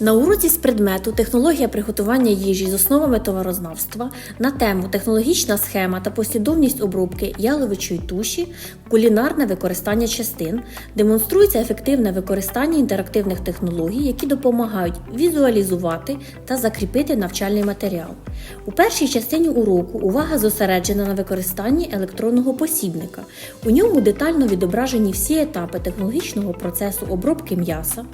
На уроці з предмету Технологія приготування їжі з основами товарознавства на тему Технологічна схема та послідовність обробки яловичої туші, кулінарне використання частин демонструється ефективне використання інтерактивних технологій, які допомагають візуалізувати та закріпити навчальний матеріал. У першій частині уроку увага зосереджена на використанні електронного посібника. У ньому детально відображені всі етапи технологічного процесу обробки м'яса.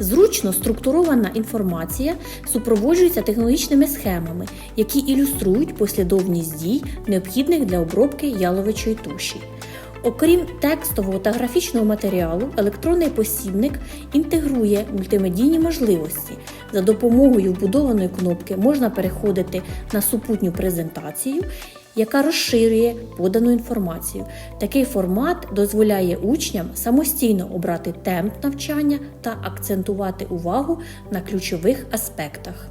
Зручно структурована інформація супроводжується технологічними схемами, які ілюструють послідовність дій, необхідних для обробки яловичої туші. Окрім текстового та графічного матеріалу, електронний посібник інтегрує мультимедійні можливості. За допомогою вбудованої кнопки можна переходити на супутню презентацію, яка розширює подану інформацію. Такий формат дозволяє учням самостійно обрати темп навчання та акцентувати увагу на ключових аспектах.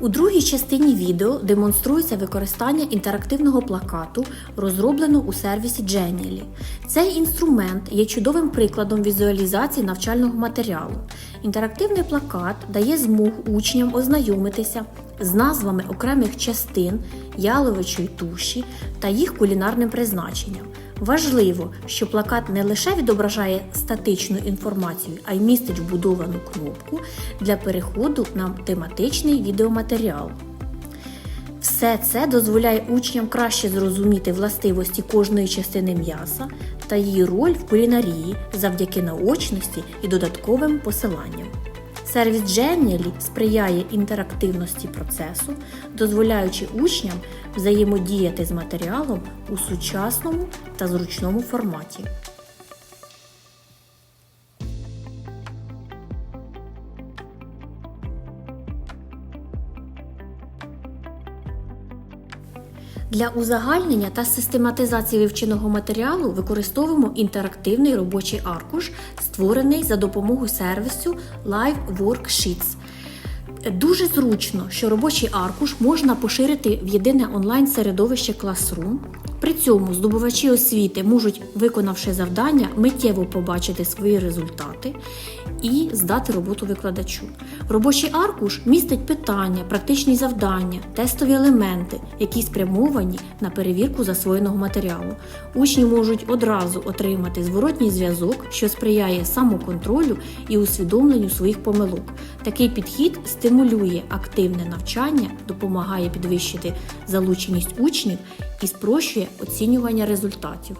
У другій частині відео демонструється використання інтерактивного плакату, розроблено у сервісі Genially. Цей інструмент є чудовим прикладом візуалізації навчального матеріалу. Інтерактивний плакат дає змогу учням ознайомитися з назвами окремих частин яловичої туші та їх кулінарним призначенням. Важливо, що плакат не лише відображає статичну інформацію, а й містить вбудовану кнопку для переходу на тематичний відеоматеріал. Все це дозволяє учням краще зрозуміти властивості кожної частини м'яса та її роль в кулінарії завдяки наочності і додатковим посиланням. Сервіс Genially сприяє інтерактивності процесу, дозволяючи учням взаємодіяти з матеріалом у сучасному та зручному форматі. Для узагальнення та систематизації вивченого матеріалу використовуємо інтерактивний робочий аркуш, створений за допомогою сервісу Live Worksheets. Дуже зручно, що робочий аркуш можна поширити в єдине онлайн-середовище Classroom. При цьому здобувачі освіти можуть, виконавши завдання, миттєво побачити свої результати і здати роботу викладачу. Робочий аркуш містить питання, практичні завдання, тестові елементи, які спрямовані на перевірку засвоєного матеріалу. Учні можуть одразу отримати зворотній зв'язок, що сприяє самоконтролю і усвідомленню своїх помилок. Такий підхід стимулює активне навчання, допомагає підвищити залученість учнів і спрощує оцінювання результатів.